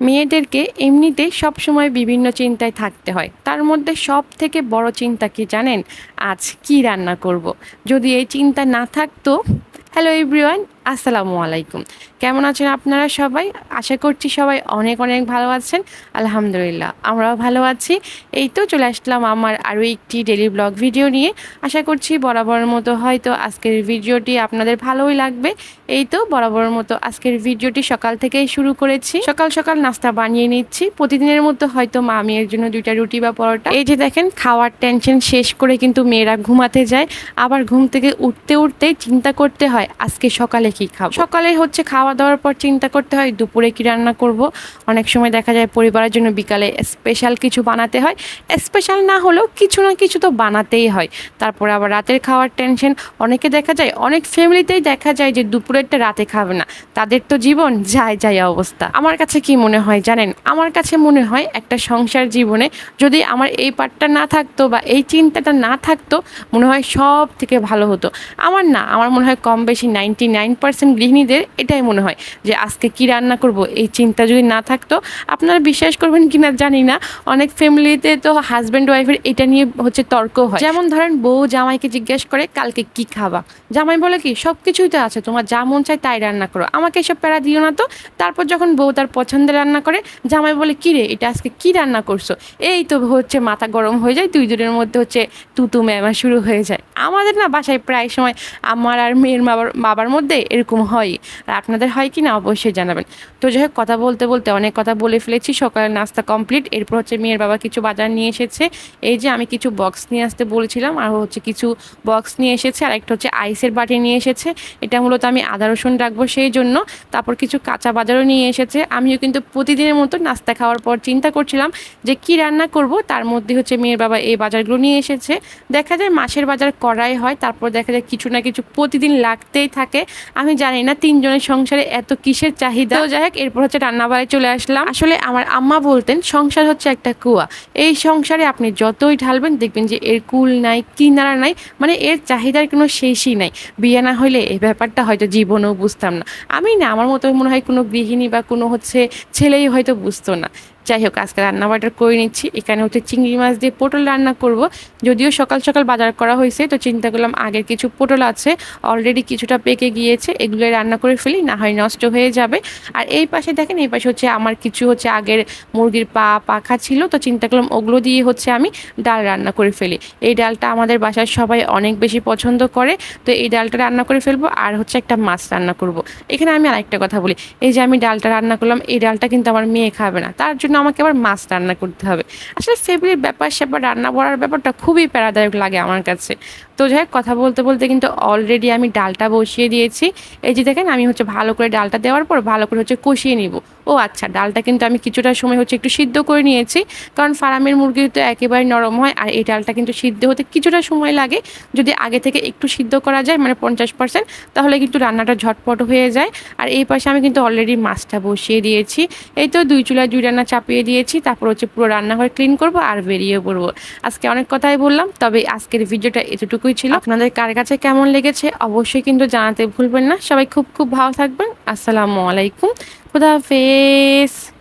মেয়েদেরকে এমনিতেই সবসময় বিভিন্ন চিন্তায় থাকতে হয় তার মধ্যে সব থেকে বড় চিন্তা কি জানেন আজ কি রান্না করব। যদি এই চিন্তা না থাকতো হ্যালো এভরিওয়ান আসসালামু আলাইকুম। কেমন আছেন আপনারা সবাই? আশা করছি সবাই অনেক অনেক ভালো আছেন। আলহামদুলিল্লাহ, আমরাও ভালো আছি। এই তো চলে আসলাম আমার আরও একটি ডেলি ব্লগ ভিডিও নিয়ে। আশা করছি বরাবরের মতো হয়তো আজকের ভিডিওটি আপনাদের ভালোই লাগবে। এই তো বরাবরের মতো আজকের ভিডিওটি সকাল থেকেই শুরু করেছি। সকাল সকাল নাস্তা বানিয়ে নিচ্ছি। প্রতিদিনের মতো হয়তো মা মেয়ের জন্য দুইটা রুটি বা পরোটা। এই যে দেখেন, খাওয়ার টেনশন শেষ করে কিন্তু মেয়েরা ঘুমাতে যায়। আবার ঘুম থেকে উঠতে উঠতে চিন্তা করতে হয়, আজকে সকালে কি খাব? সকালে হচ্ছে খাওয়া দাওয়ার পর চিন্তা করতে হয়, দুপুরে কি রান্না করব? অনেক সময় দেখা যায় পরিবারের জন্য বিকালে স্পেশাল কিছু বানাতে হয়। স্পেশাল না হলেও কিছু না কিছু তো বানাতেই হয়। তারপরে আবার রাতের খাওয়ার টেনশন অনেকে দেখা যায়, অনেক ফ্যামিলিতেই দেখা যায় যে দুপুরেরটা রাতে খাবে না। তাদের তো জীবন যায় যায় অবস্থা। আমার কাছে কি মনে হয় জানেন? আমার কাছে মনে হয় একটা সংসার জীবনে যদি আমার এই পার্টটা না থাকতো বা এই চিন্তাটা না থাকতো, মনে হয় সব থেকে ভালো হতো। আমার না, আমার মনে হয় কম বেশি নাইনটি নাইন পার্সেন্ট গৃহিণীদের এটাই মনে হয় যে আজকে কি রান্না করব, এই চিন্তা যদি না থাকতো আপনারা বিশ্বাস করবেন কি না জানি না। অনেক ফ্যামিলিতে তো হাজব্যান্ড ওয়াইফের এটা নিয়ে হচ্ছে তর্ক হয়। যেমন ধরেন বউ জামাইকে জিজ্ঞেস করে, কালকে কি খাবা? জামাই বলে কি সব কিছুই তো আছে, তোমার যা মন চায় তাই রান্না করো। আমাকে এসব প্যারা দিও না তো। তারপর যখন বউ তার পছন্দের রান্না করে, জামাই বলে, কি রে, এটা আজকে কি রান্না করছ? এই তো হচ্ছে মাথা গরম হয়ে যায় দুই জনের মধ্যে হচ্ছে তুতু ম্যামা শুরু হয়ে যায়। আমাদের না বাসায় প্রায় সময় আমার আর মেয়ের বাবার বাবার মধ্যে এরকম হয়। আর আপনাদের হয় কি না অবশ্যই জানাবেন। তো যাই হোক, কথা বলতে বলতে অনেক কথা বলে ফেলেছি। সকালে নাস্তা কমপ্লিট। এরপর হচ্ছে মেয়ের বাবা কিছু বাজার নিয়ে এসেছে। এই যে আমি কিছু বক্স নিয়ে আসতে বলেছিলাম, আর হচ্ছে কিছু বক্স নিয়ে এসেছে, আর একটা হচ্ছে আইসের বাটি নিয়ে এসেছে। এটা মূলত আমি আদা রসুন রাখব সেই জন্য। তারপর কিছু কাঁচা বাজারও নিয়ে এসেছে। আমিও কিন্তু প্রতিদিনের মতো নাস্তা খাওয়ার পর চিন্তা করছিলাম যে কি রান্না করব। তার মধ্যে হচ্ছে মেয়ের বাবা এই বাজারগুলো নিয়ে এসেছে। দেখা যায় মাসের বাজার করাই হয়, তারপর দেখা যায় কিছু না কিছু প্রতিদিন লাগতেই থাকে। আমি জানি না তিনজনের সংসারে এত কিসের চাহিদা। তো যাই হোক, এরপর হচ্ছে রান্নাবাড়ি চলে আসলাম। আসলে আমার আম্মা বলতেন, সংসার হচ্ছে একটা কুয়া। এই সংসারে আপনি যতই ঢালবেন, দেখবেন যে এর কুল নাই, কিনারা নাই মানে এর চাহিদার কোনো শেষই নাই। বিয়ে না হলে এই ব্যাপারটা হয়তো জীবনেও বুঝতাম না। আমি না, আমার মতো মনে হয় কোনো গৃহিণী বা কোনো হচ্ছে ছেলেই হয়তো বুঝতো না। যাই হোক আজকে রান্না বাটার করে নিচ্ছি। এখানে হচ্ছে চিংড়ি মাছ দিয়ে পটল রান্না করব। যদিও সকাল সকাল বাজার করা হয়েছে, তো চিন্তা করলাম আগের কিছু পটল আছে অলরেডি কিছুটা পেকে গিয়েছে এগুলো রান্না করে ফেলি, না হয় নষ্ট হয়ে যাবে। আর এই পাশে দেখেন, এই পাশে হচ্ছে আমার কিছু হচ্ছে আগের মুরগির পা পাখা ছিল, তো চিন্তা করলাম ওগুলো দিয়ে হচ্ছে আমি ডাল রান্না করে ফেলি। এই ডালটা আমাদের বাসার সবাই অনেক বেশি পছন্দ করে, তো এই ডালটা রান্না করে ফেলব, আর হচ্ছে একটা মাছ রান্না করব। এখানে আমি আরেকটা কথা বলি, এই যে আমি ডালটা রান্না করলাম, এই ডালটা কিন্তু আমার মেয়ে খাবে না, তার জন্য আমাকে আবার মাছ রান্না করতে হবে। আসলে ফেব্রির ব্যাপার স্যাপার রান্না করার ব্যাপারটা খুবই প্যারাদায়ক লাগে আমার কাছে। তো যাই কথা বলতে বলতে কিন্তু অলরেডি আমি ডালটা বসিয়ে দিয়েছি। এই যে দেখেন, আমি হচ্ছে ভালো করে ডালটা দেওয়ার পর ভালো করে হচ্ছে কষিয়ে নিব। ও আচ্ছা ডালটা কিন্তু আমি কিছুটা সময় হচ্ছে একটু সিদ্ধ করে নিয়েছি। কারণ ফার্মের মুরগি তো একেবারে নরম হয়, আর এই ডালটা কিন্তু সিদ্ধ হতে কিছুটা সময় লাগে। যদি আগে থেকে একটু সিদ্ধ করা যায় মানে পঞ্চাশ পার্সেন্ট তাহলে কিন্তু রান্নাটা ঝটপট হয়ে যায়। আর এই পাশে আমি কিন্তু অলরেডি মাছটা বসিয়ে দিয়েছি। এই তো দুই চুলা দুই রান্না চাপিয়ে দিয়েছি, তারপর হচ্ছে পুরো রান্নাঘর ক্লিন করব আর বেরিয়ে পড়ব। আজকে অনেক কথাই বললাম, তবে আজকের ভিডিওটা এতটুকুই ছিল। আপনাদের কার কাছে কেমন লেগেছে অবশ্যই কিন্তু জানাতে ভুলবেন না। সবাই খুব খুব ভালো থাকবেন। আসসালামু আলাইকুম। খুদা হাফেজ।